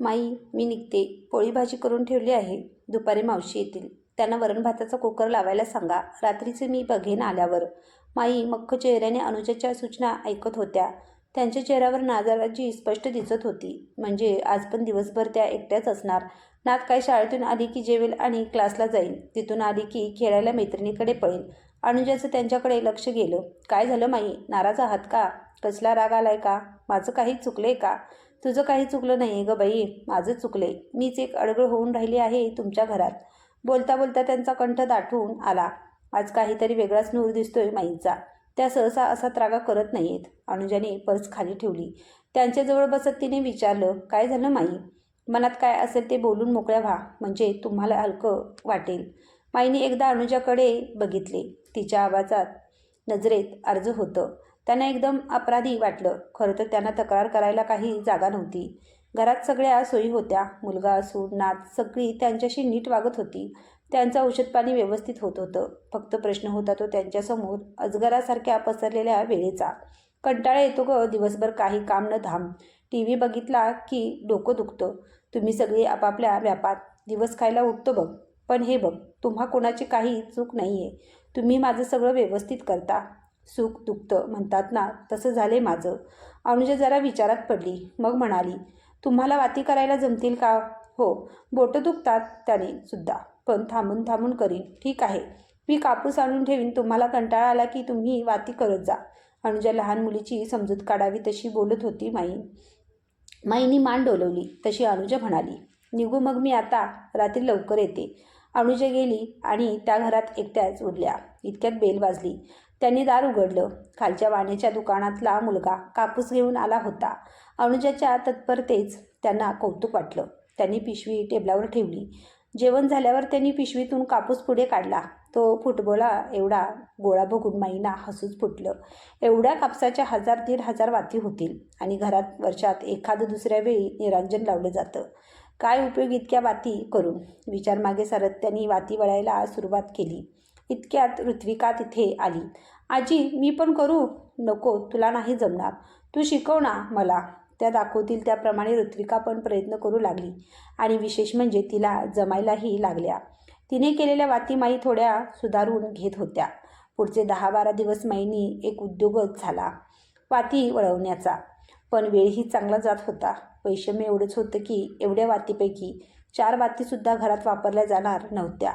माई मी निघते. पोळी भाजी करून ठेवली आहे. दुपारी मावशी येतील. त्यांना वरण भाताचा कुकर लावायला सांगा. रात्रीचे मी बघेन आल्यावर. माई मख्ख चेहऱ्याने अनुजाच्या सूचना ऐकत होत्या. त्यांच्या चेहऱ्यावर नाजाराची स्पष्ट दिसत होती. म्हणजे आज पण दिवसभर त्या एकट्याच असणार. नात काय शाळेतून आली की जेवेल आणि क्लासला जाईल तिथून आली की खेळायला मैत्रिणीकडे पळेल अनुजाचं त्यांच्याकडे लक्ष गेलं. काय झालं माई? नाराज आहात का? कसला राग आलाय का? माझं काही चुकलंय का? तुझं काही चुकलं नाही ग बाई माझं चुकले मीच एक अडगळ होऊन राहिली आहे तुमच्या घरात. बोलता बोलता त्यांचा कंठ दाटून आला. आज काहीतरी वेगळाच नूर दिसतोय माईचा. त्या सहसा असा त्रागा करत नाहीत. अनुजाने पर्स खाली ठेवली. त्यांच्याजवळ बसत तिने विचारलं काय झालं माई? मनात काय असेल ते बोलून मोकळ्या व्हा. म्हणजे तुम्हाला हलकं वाटेल. माईने एकदा अनुजाकडे बघितले. तिच्या आवाजात नजरेत अर्ज होतं. त्यांना एकदम अपराधी वाटलं. खरं तर त्यांना तक्रार करायला काही जागा नव्हती. घरात सगळ्या सोयी होत्या. मुलगा असून नात सगळी त्यांच्याशी नीट वागत होती. त्यांचं औषधपाणी व्यवस्थित होत होतं. फक्त प्रश्न होता तो त्यांच्यासमोर अजगरासारख्या पसरलेल्या वेळेचा. कंटाळा येतो ग दिवसभर काही काम न धाम टी व्ही बघितला की डोकं दुखतं. तुम्ही सगळी आपापल्या व्यापात. दिवस खायला उठतो बघ. पण हे बघ तुम्हा कोणाची काही चूक नाही आहे तुम्ही माझं सगळं व्यवस्थित करता. सुख दुखतं म्हणतात ना तसं झाले माझं. अनुजा जरा विचारात पडली. मग म्हणाली तुम्हाला वाती करायला जमतील का? हो बोटं दुखतात त्याने सुद्धा पण थांबून थांबून करीन. ठीक आहे मी कापूस आणून ठेवीन. तुम्हाला कंटाळा आला की तुम्ही वाती करत जा. अनुजा लहान मुलीची समजूत काढावी तशी बोलत होती माई. माईनी मान डोलवली. तशी अनुजा म्हणाली निघू मग मी आता रात्री लवकर येते. अनुजा गेली आणि त्या घरात एकट्याच उरल्या. इतक्यात बेल वाजली. त्यांनी दार उघडलं. खालच्या वाण्याच्या दुकानातला मुलगा कापूस घेऊन आला होता. अनुजाच्या तत्परतेच त्यांना कौतुक वाटलं. त्यांनी पिशवी टेबलावर ठेवली. जेवण झाल्यावर त्यांनी पिशवीतून कापूस पुढे काढला. तो फुटबोला एवढा गोळा बघून माईना हसूच फुटलं. एवढ्या कापसाच्या हजार दीड हजार वाती होतील आणि घरात वर्षात एखादं दुसऱ्या वेळी निरांजन लावलं जातं. काय उपयोग इतक्या वाती करून? विचार मागे सरत त्यांनी वाती वळायला सुरुवात केली. इतक्यात ऋत्विका तिथे आली. आजी मी पण करू? नको तुला नाही जमणार. तू शिकव ना मला. त्या दाखवतील त्याप्रमाणे ऋत्विका पण प्रयत्न करू लागली आणि विशेष म्हणजे तिला जमायलाही लागल्या. तिने केलेल्या वाती माई थोड्या सुधारून घेत होत्या. पुढचे दहा बारा दिवस माईनी एक उद्योगच झाला वाती वळवण्याचा. पण वेळही चांगला जात होता. वैषम्य एवढंच होतं की एवढ्या वातीपैकी चार वातीसुद्धा घरात वापरल्या जाणार नव्हत्या.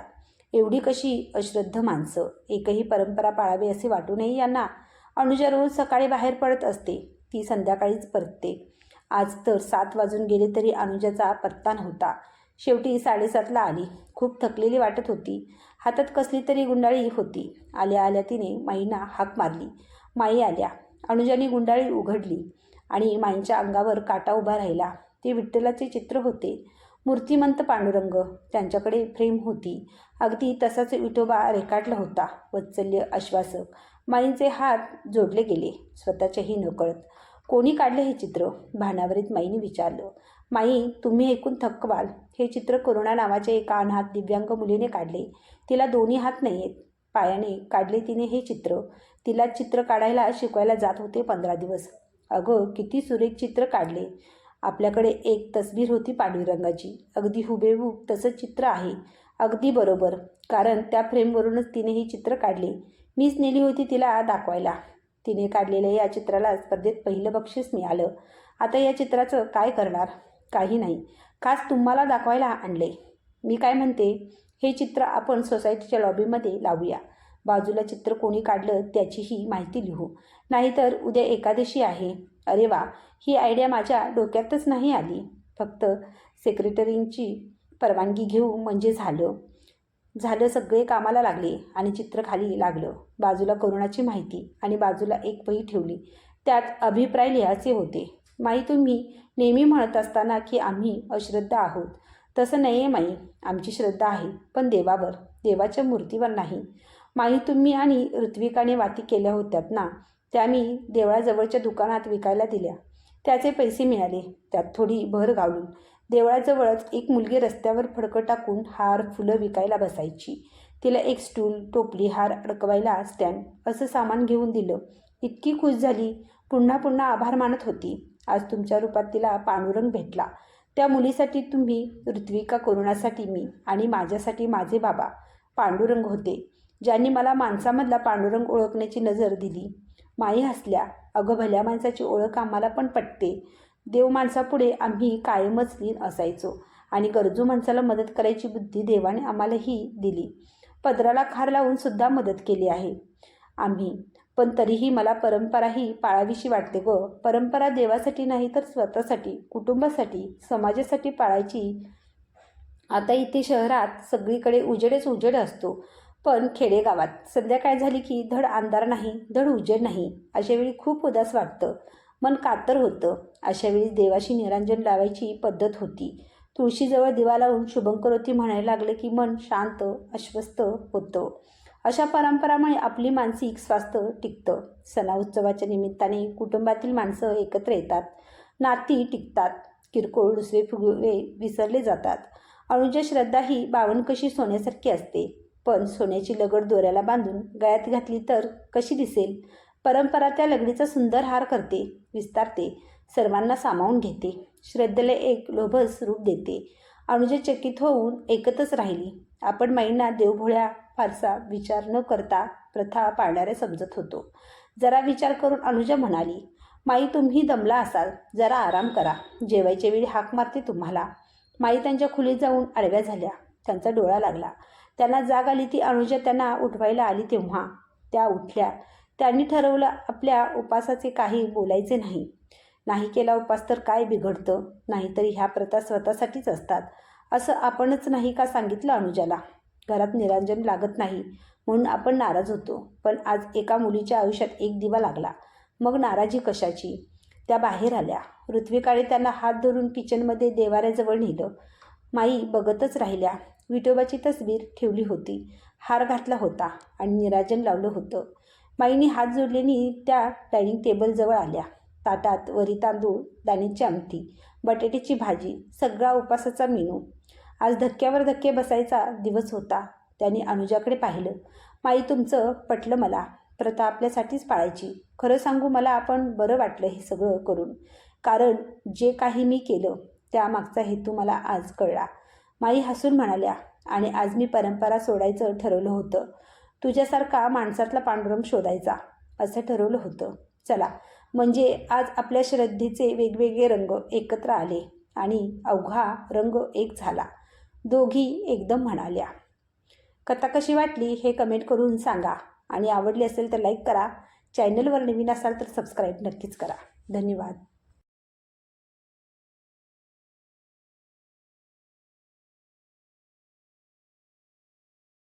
एवढी कशी अश्रद्ध माणसं? एकही परंपरा पाळावी असे वाटूनही यांना? अनुजा रोज सकाळी बाहेर पडत असते. ती संध्याकाळीच परतते. आज तर सात वाजून गेले तरी अनुजाचा पत्ता नव्हता. शेवटी साडेसातला आली. खूप थकलेली वाटत होती. हातात कसली तरी गुंडाळी होती. आल्या आल्या तिने माईना हाक मारली. माई आल्या. अनुजाने गुंडाळी उघडली आणि माईंच्या अंगावर काटा उभा राहिला. ते विठ्ठलाचे चित्र होते. मूर्तिमंत पांडुरंग त्यांच्याकडे फ्रेम होती. अगदी तसाच विठोबा रेखाटला होता. वत्सल्य आश्वासक माईंचे हात जोडले गेले. स्वतःच्याही नकळत. कोणी काढले हे चित्र? भानावरीत माईने विचारलं. माई तुम्ही ऐकून थक्क व्हाल. हे चित्र करुणा नावाच्या एका अनाथ दिव्यांग मुलीने काढले. तिला दोन्ही हात नाही आहेत पायाने काढले तिने हे चित्र. तिला चित्र काढायला शिकवायला जात होते पंधरा दिवस. अगं किती सुरेख चित्र काढले. आपल्याकडे एक तस्वीर होती पांढरी रंगाची. अगदी हुबेहूब तसं चित्र आहे. अगदी बरोबर. कारण त्या फ्रेमवरूनच तिने हे चित्र काढले. मीच नेली होती तिला दाखवायला. तिने काढलेल्या या चित्राला स्पर्धेत पहिलं बक्षीस मिळालं. आता या चित्राचं काय करणार? काही नाही. खास तुम्हाला दाखवायला आणले. मी काय म्हणते? हे चित्र आपण सोसायटीच्या लॉबीमध्ये लावूया. बाजूला चित्र कोणी काढलं त्याचीही माहिती लिहू. नाहीतर उद्या एकादशी आहे. अरे वा ही आयडिया माझ्या डोक्यातच नाही आली. फक्त सेक्रेटरींची परवानगी घेऊ म्हणजे झालं. झालं सगळे कामाला लागले आणि चित्र खाली लागलं. बाजूला करोनाची माहिती आणि बाजूला एक वही ठेवली. त्यात अभिप्राय लिहायचे होते. माई तुम्ही नेहमी म्हणत असताना की आम्ही अश्रद्धा आहोत. तसं नाही आहे माई आमची श्रद्धा आहे पण देवावर देवाच्या मूर्तीवर नाही. माई तुम्ही आणि ऋत्विकाने वाती केल्या होत्यात ना त्या मी देवळाजवळच्या दुकानात विकायला दिल्या. त्याचे पैसे मिळाले. त्यात थोडी भर घालून देवळाजवळच एक मुलगी रस्त्यावर फडकं टाकून हार फुलं विकायला बसायची. तिला एक स्टूल टोपली हार अडकवायला स्टँड असं सामान घेऊन दिलं. इतकी खुश झाली. पुन्हा पुन्हा आभार मानत होती. आज तुमच्या रूपात तिला पांडुरंग भेटला. त्या मुलीसाठी तुम्ही ऋत्विका करुणासाठी मी आणि माझ्यासाठी माझे बाबा पांडुरंग होते. ज्यांनी मला माणसामधला पांडुरंग ओळखण्याची नजर दिली. माई हसल्या. अगं भल्या माणसाची ओळख आम्हाला पण पटते. देव माणसापुढे आम्ही कायमच लीन असायचो आणि गरजू माणसाला मदत करायची बुद्धी देवाने आम्हालाही दिली. पदराला खार लावून सुद्धा मदत केली आहे. आम्ही. पण तरीही मला परंपराही पाळावीशी वाटते ग. परंपरा देवासाठी नाही तर स्वतःसाठी कुटुंबासाठी समाजासाठी पाळायची. आता इथे शहरात सगळीकडे उजेडच उजेड असतो. पण खेडेगावात संध्याकाळ झाली की धड अंधार नाही धड उजेड नाही अशावेळी खूप उदास वाटतं. मन कातर होतं. अशावेळी देवाशी निरांजन लावायची पद्धत होती. तुळशीजवळ दिवा लावून शुभंकरोती म्हणायला लागले की मन शांत अस्वस्थ होतं. अशा परंपरामुळे आपली मानसिक स्वास्थ्य टिकतं. सणा उत्सवाच्या निमित्ताने कुटुंबातील माणसं एकत्र येतात. नाती टिकतात. किरकोळ दुसरे फुगवे विसरले जातात. अनुजा श्रद्धा ही बावनकशी सोन्यासारखी असते. पण सोन्याची लगड दोऱ्याला बांधून गळ्यात घातली तर कशी दिसेल? परंपरा त्या लगडीचा सुंदर हार करते विस्तारते सर्वांना सामावून घेते श्रद्धेला एक लोभस रूप देते. अनुजे चकित होऊन एकतच राहिली. आपण माईंना देवभोळ्या फारसा विचार न करता प्रथा पाळणाऱ्या समजत होतो. जरा विचार करून अनुजा म्हणाली माई तुम्ही दमला असाल. जरा आराम करा. जेवायच्या वेळी हाक मारते तुम्हाला. माई त्यांच्या खोलीत जाऊन आडव्या झाल्या. त्यांचा डोळा लागला. त्यांना जाग आली ती अनुजा त्यांना उठवायला आली तेव्हा. त्या उठल्या. त्यांनी ठरवलं आपल्या उपासाचे काही बोलायचे नाही. नाही केला उपास तर काय बिघडतं? नाहीतरी ह्या प्रथा स्वतःसाठीच असतात. असं आपणच नाही का सांगितलं अनुजाला? घरात निरांजन लागत नाही म्हणून आपण नाराज होतो. पण आज एका मुलीच्या आयुष्यात एक दिवा लागला. मग नाराजी कशाची? त्या बाहेर आल्या. ऋत्विकाने त्यांना हात धरून किचनमध्ये देवाऱ्याजवळ नेलं. माई बघतच राहिल्या. विठोबाची तसबीर ठेवली होती. हार घातला होता आणि निराजन लावलं होतं. माईने हात जोडलेनी त्या डायनिंग टेबलजवळ आल्या. ताटात वरी तांदूळ दाण्याची आमटी बटाट्याची भाजी सगळा उपासाचा मेनू. आज धक्क्यावर धक्के बसायचा दिवस होता. त्याने अनुजाकडे पाहिलं. माई तुमचं पटलं मला. प्रथा आपल्यासाठीच पाळायची. खरं सांगू मला आपण बरं वाटलं हे सगळं करून. कारण जे काही मी केलं त्यामागचा हेतू मला आज कळला. माई हसून म्हणाल्या आणि आज मी परंपरा सोडायचं ठरवलं होतं. तुझ्यासारखा माणसातला पांडुरंग शोधायचा. असं ठरवलं होतं. चला म्हणजे आज आपल्या श्रद्धेचे वेगवेगळे रंग एकत्र आले आणि अवघा रंग एक झाला. दोघी एकदम म्हणाल्या. कथा कशी वाटली हे कमेंट करून सांगा. आणि आवडली असेल तर लाईक करा. चॅनलवर नवीन असाल तर सबस्क्राईब नक्कीच करा. धन्यवाद.